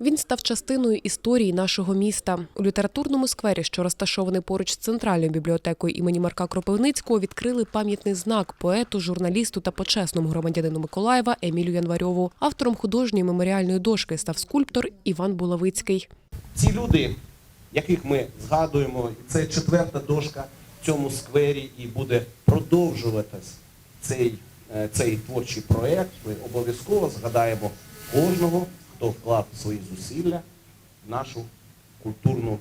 Він став частиною історії нашого міста. У літературному сквері, що розташований поруч з центральною бібліотекою імені Марка Кропивницького, відкрили пам'ятний знак поету, журналісту та почесному громадянину Миколаєва Емілю Январьову. Автором художньої меморіальної дошки став скульптор Іван Булавицький. Ці люди, яких ми згадуємо, це четверта дошка в цьому сквері і буде продовжуватись цей, е, цей творчий проєкт. Ми обов'язково згадаємо кожного, хто вклав свої зусилля в нашу культурну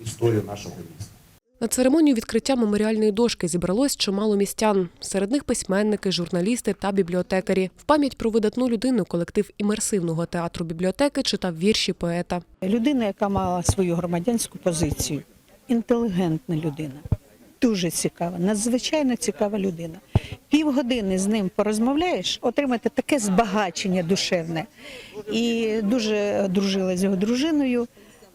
історію нашого міста. На церемонію відкриття меморіальної дошки зібралось чимало містян. Серед них письменники, журналісти та бібліотекарі. В пам'ять про видатну людину колектив імерсивного театру бібліотеки читав вірші поета. Людина, яка мала свою громадянську позицію, інтелігентна людина, дуже цікава, надзвичайно цікава людина. Півгодини з ним порозмовляєш, отримаєте таке збагачення душевне. І дуже дружила з його дружиною.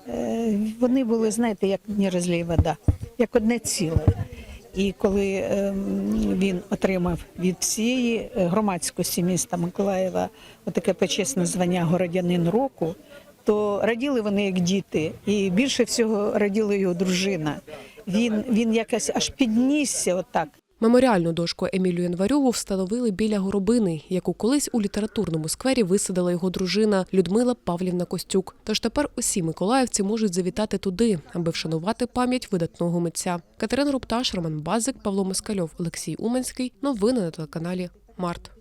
Е, Вони були, знаєте, як не розлій вода, як одне ціле. І коли ем, він отримав від всієї е, громадськості міста Миколаєва отаке почесне звання городянин року, то раділи вони як діти, і більше всього раділа його дружина. Він, він якось аж піднісся отак. Меморіальну дошку Емілію Январьову встановили біля горобини, яку колись у літературному сквері висадила його дружина Людмила Павлівна Костюк. Тож тепер усі миколаївці можуть завітати туди, аби вшанувати пам'ять видатного митця. Катерина Рупташ, Роман Базик, Павло Москальов, Олексій Уманський. Новини на телеканалі Март.